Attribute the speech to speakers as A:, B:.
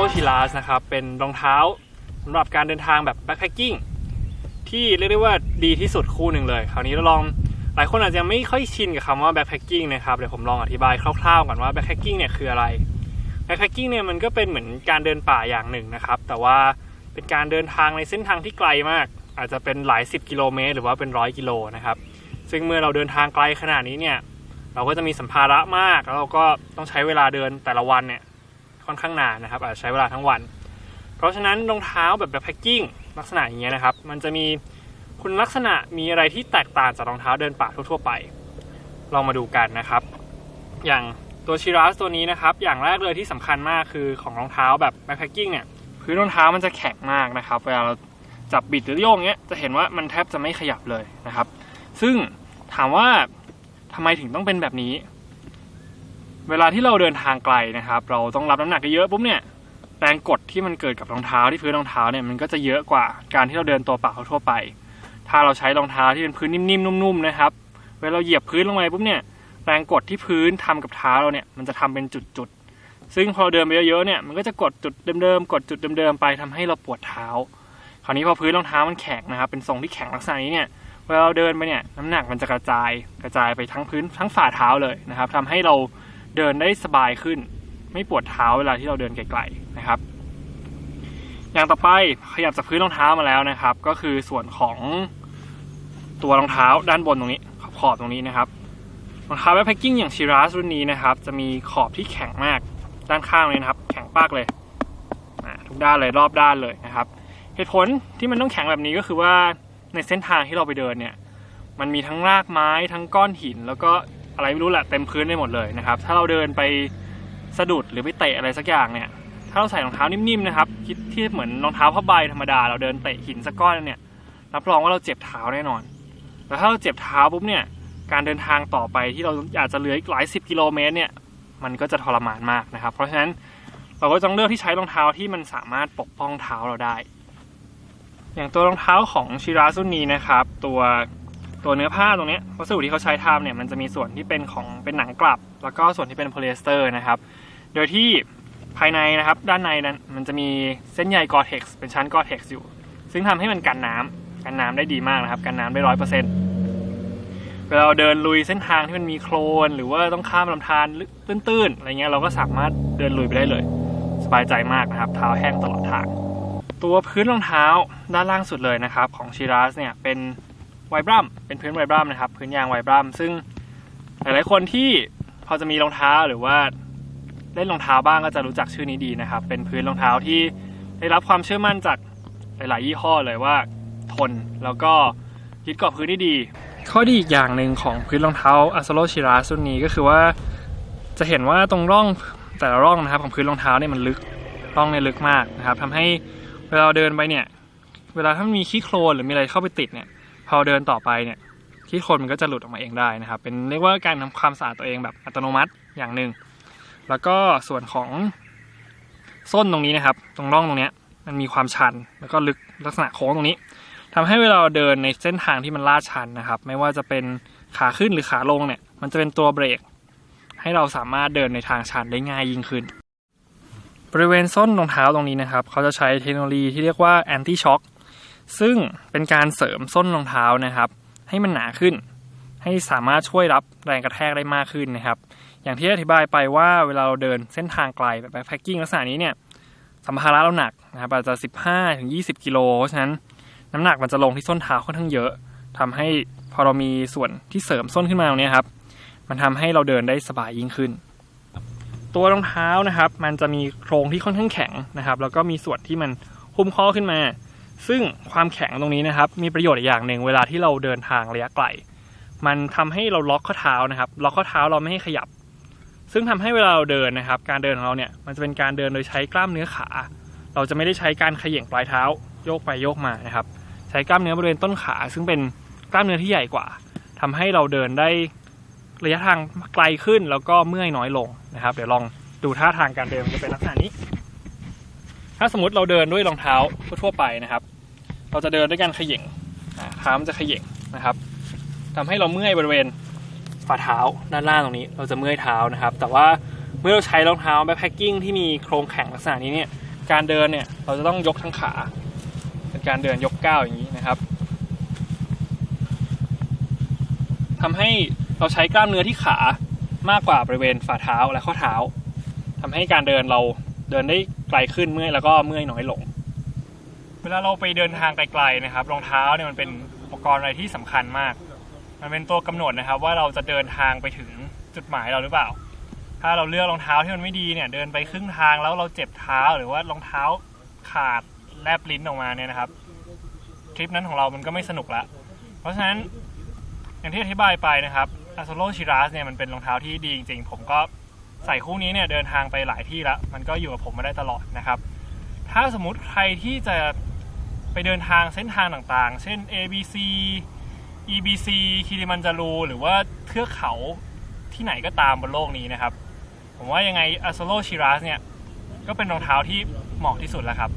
A: นะครับ เป็นรองเท้าสำหรับการเดินทางแบบแบ็คแพคกิ้งที่เรียกได้ว่าดีที่สุดคู่หนึ่งเลย คราวนี้เราลองหลายคนอาจจะยังไม่ค่อยชินกับคำว่าแบ็คแพคกิ้งนะครับเดี๋ยวผมลองอธิบายคร่าวๆก่อนว่าแบ็คแพคกิ้งเนี่ยคืออะไรแบ็คแพคกิ้งเนี่ยมันก็เป็นเหมือนการเดินป่าอย่างหนึ่งนะครับ แต่ว่าเป็นการเดินทางในเส้นทางที่ไกลมาก อาจจะเป็นหลาย 10 กิโลเมตร หรือว่าเป็นร้อยกิโลนะครับ ซึ่งเมื่อเราเดินทางไกลขนาดนี้เนี่ย เราก็จะมีสัมภาระมาก แล้วเราก็ต้องใช้เวลาเดินแต่ละวันเนี่ย ค่อนข้างนานนะครับอาจจะใช้เวลาทั้งวัน เพราะฉะนั้นรองเท้าแบบแบบแพ็กกิ้งลักษณะอย่างเงี้ยนะครับ มันจะมีคุณลักษณะมีอะไรที่แตกต่างจากรองเท้าเดินป่าทั่ว ๆ ไป ลองมาดูกันนะครับ อย่างตัวชิรัสตัวนี้นะครับ อย่างแรกเลยที่สำคัญมากคือของรองเท้าแบบแบ็คแพคกิ้งเนี่ยพื้นรองเท้ามันจะแข็งมากนะครับ เวลาเราจับบิดหรือโยกเงี้ยจะเห็นว่ามันแทบจะไม่ขยับเลยนะครับ ซึ่งถามว่าทำไมถึงต้องเป็นแบบนี้ เวลาที่เราเดินทางไกลนะครับ เราต้องรับน้ำหนักเยอะปุ๊บเนี่ยแรงกดที่มันเกิดกับรองเท้าที่พื้นรองเท้าเนี่ยมันก็จะเยอะกว่าการที่เราเดินตัวเปล่าทั่วไป ถ้าเราใช้รองเท้าที่เป็นพื้นนิ่มๆนุ่มๆนะครับ เวลาเราเหยียบพื้นลงไปปุ๊บเนี่ยแรงกดที่พื้นทำกับเท้าเราเนี่ยมันจะทำเป็นจุดๆ ซึ่งพอเราเดินไปเยอะๆเนี่ยมันก็จะกดจุดเดิมๆกดจุดเดิมๆไปทำให้เราปวดเท้า คราวนี้พอพื้นรองเท้ามันแข็งนะครับ เป็นทรงที่แข็งลักษณะนี้เนี่ยเวลาเราเดินไปเนี่ยน้ำหนักมันจะกระจายกระจายไปทั้งพื้นทั้งฝ่าเท้าเลยนะครับทำให้เรา เดินได้สบายขึ้น ไม่ปวดเท้าเวลาที่เราเดินไกลๆนะครับ อย่างต่อไปขยับจากพื้นรองเท้ามาแล้วนะครับ ก็คือส่วนของตัวรองเท้าด้านบนตรงนี้ขอบขอบตรงนี้นะครับรองเท้าแบ็คแพคกิ้งอย่างชิรัสรุ่นนี้นะครับ จะมีขอบที่แข็งมากด้านข้างเลยนะครับ แข็งปากเลยทุกด้านเลยรอบด้านเลยนะครับ เหตุผลที่มันต้องแข็งแบบนี้ก็คือว่าในเส้นทางที่เราไปเดินเนี่ย มันมีทั้งรากไม้ทั้งก้อนหิน แล้วก็ อะไรไม่รู้แหละเต็มพื้นไปหมดเลยนะครับ ถ้าเราเดินไปสะดุดหรือไปเตะอะไรสักอย่างเนี่ย ถ้าเราใส่รองเท้านิ่มๆนะครับคิดที่เหมือนรองเท้าผ้าใบธรรมดา เราเดินเตะหินสักก้อนเนี่ย รับรองว่าเราเจ็บเท้าแน่นอน แต่ถ้าเราเจ็บเท้าปุ๊บเนี่ย การเดินทางต่อไปที่เราอยากจะเหลืออีกหลายสิบกิโลเมตรเนี่ย มันก็จะทรมานมากนะครับ เพราะฉะนั้นเราก็ต้องเลือกที่ใช้รองเท้าที่มันสามารถปกป้องเท้าเราได้ อย่างตัวรองเท้าของชิราซุนีนะครับ ตัว ตัวเนื้อผ้าตรงนี้วัสดุที่เขาใช้ทำเนี่ยมันจะมีส่วนที่เป็นของเป็นหนังกลับ แล้วก็ส่วนที่เป็นโพลีเอสเตอร์นะครับ โดยที่ภายในนะครับด้านในนั้นมันจะมีเส้นใยกอเท็กซ์เป็นชั้นกอเท็กซ์อยู่ ซึ่งทำให้มันกันน้ำกันน้ำได้ดีมากนะครับกันน้ำได้ร้อยเปอร์เซ็นต์เวลาเราเดินลุยเส้นทางที่มันมีโคลน หรือว่าต้องข้ามลำธารตื้นๆอะไรเงี้ยเราก็สามารถเดินลุยไปได้เลย สบายใจมากนะครับเท้าแห้งตลอดทาง ตัวพื้นรองเท้าด้านล่างสุดเลยนะครับของชิรัสเนี่ยเป็น ไวบรัมเป็นพื้นไวบรัมนะครับ พื้นยางไวบรัมซึ่งหลายๆคนที่พอจะมีรองเท้าหรือว่าเล่นรองเท้าบ้างก็จะรู้จักชื่อนี้ดีนะครับ เป็นพื้นรองเท้าที่ได้รับความเชื่อมั่นจากหลาย ๆ ยี่ห้อเลยว่าทนแล้วก็ยึดเกาะพื้นได้ดี ข้อดีอีกอย่างหนึ่งของพื้นรองเท้าอัสโลชิรัสรุ่นนี้ก็คือว่าจะเห็นว่าตรงร่องแต่ละร่องนะครับของพื้นรองเท้าเนี่ยมันลึกร่องเนี่ยลึกมากนะครับทำให้เวลาเดินไปเนี่ย เวลาถ้ามีขี้โคลนหรือมีอะไรเข้าไปติดเนี่ย พอเดินต่อไปเนี่ยขี้โคนมันก็จะหลุดออกมาเองได้นะครับ เป็นเรียกว่าการทำความสะอาดตัวเองแบบอัตโนมัติอย่างหนึ่ง แล้วก็ส่วนของส้นตรงนี้นะครับ ตรงร่องตรงเนี้ยมันมีความชันแล้วก็ลึกลักษณะโค้งตรงนี้ทำให้เวลาเราเดินในเส้นทางที่มันลาดชันนะครับ ไม่ว่าจะเป็นขาขึ้นหรือขาลงเนี่ย มันจะเป็นตัวเบรก ให้เราสามารถเดินในทางชันได้ง่ายยิ่งขึ้น บริเวณส้นรองเท้าตรงนี้นะครับ เขาจะใช้เทคโนโลยีที่เรียกว่า anti shock ซึ่งเป็นการเสริมส้นรองเท้านะครับ ให้มันหนาขึ้น ให้สามารถช่วยรับแรงกระแทกได้มากขึ้นนะครับ อย่างที่อธิบายไปว่าเวลาเราเดินเส้นทางไกลแบบแบ็คแพคกิ้งลักษณะนี้เนี่ยสัมภาระเราหนักนะครับอาจจะ 15ถึง20 กิโลเพราะฉะนั้นน้ำหนักมันจะลงที่ส้นเท้าค่อนข้างเยอะทำให้พอเรามีส่วนที่เสริมส้นขึ้นมาตรงนี้ครับ มันทำให้เราเดินได้สบายยิ่งขึ้น ตัวรองเท้านะครับ มันจะมีโครงที่ค่อนข้างแข็งนะครับ แล้วก็มีส่วนที่มันหุ้มข้อขึ้นมา ซึ่งความแข็งตรงนี้นะครับ มีประโยชน์อีกอย่างหนึ่งเวลาที่เราเดินทางระยะไกล มันทำให้เราล็อกข้อเท้านะครับ ล็อกข้อเท้าเราไม่ให้ขยับ ซึ่งทำให้เวลาเราเดินนะครับ การเดินของเราเนี่ยมันจะเป็นการเดินโดยใช้กล้ามเนื้อขา เราจะไม่ได้ใช้การเขย่งปลายเท้า โยกไปโยกมานะครับ ใช้กล้ามเนื้อบริเวณต้นขา ซึ่งเป็นกล้ามเนื้อที่ใหญ่กว่าทำให้เราเดินได้ระยะทางไกลขึ้นแล้วก็เมื่อยน้อยลงนะครับ เดี๋ยวลองดูท่าทางการเดินจะเป็นลักษณะนี้ ถ้าสมมติเราเดินด้วยรองเท้าทั่วไปนะครับ เราจะเดินด้วยการขย่งอ่าเท้ามันจะขย่งนะครับทำให้เราเมื่อยบริเวณฝ่าเท้าด้านล่างตรงนี้ เราจะเมื่อยเท้านะครับ แต่ว่าเมื่อเราใช้รองเท้าแบ็คแพคกิ้งที่มีโครงแข็งลักษณะนี้เนี่ยการเดินเนี่ยเราจะต้องยกทั้งขา เป็นการเดินยกก้าวอย่างนี้นะครับทำให้เราใช้กล้ามเนื้อที่ขามากกว่าบริเวณฝ่าเท้าและข้อเท้าทำให้การเดินเรา เดินได้ไกลขึ้นเมื่อยแล้วก็เมื่อยน้อยลง เวลาเราไปเดินทางไกลๆนะครับรองเท้าเนี่ยมันเป็นอุปกรณ์อะไรที่สำคัญมาก มันเป็นตัวกำหนดนะครับ ว่าเราจะเดินทางไปถึงจุดหมายเราหรือเปล่า ถ้าเราเลือกรองเท้าที่มันไม่ดีเนี่ย เดินไปครึ่งทางแล้วเราเจ็บเท้าหรือว่ารองเท้าขาดแลบลิ้นออกมาเนี่ยนะครับทริปนั้นของเรามันก็ไม่สนุกละเพราะฉะนั้นอย่างที่อธิบายไปนะครับอาโซโลชิรัสเนี่ยมันเป็นรองเท้าที่ดีจริงๆ ผมก็ ใส่คู่นี้เนี่ยเดินทางไปหลายที่ละมันก็อยู่กับผมมาได้ตลอดนะครับ ถ้าสมมติใครที่จะไปเดินทางเส้นทางต่างๆ เช่น ABC EBC คิริมันจารูหรือว่าเทือกเขาที่ไหนก็ตามบนโลกนี้นะครับ ผมว่ายังไงอ s o l o Shiraz เนี่ย ก็เป็นรองเท้าที่เหมาะที่สุดแล้วครับ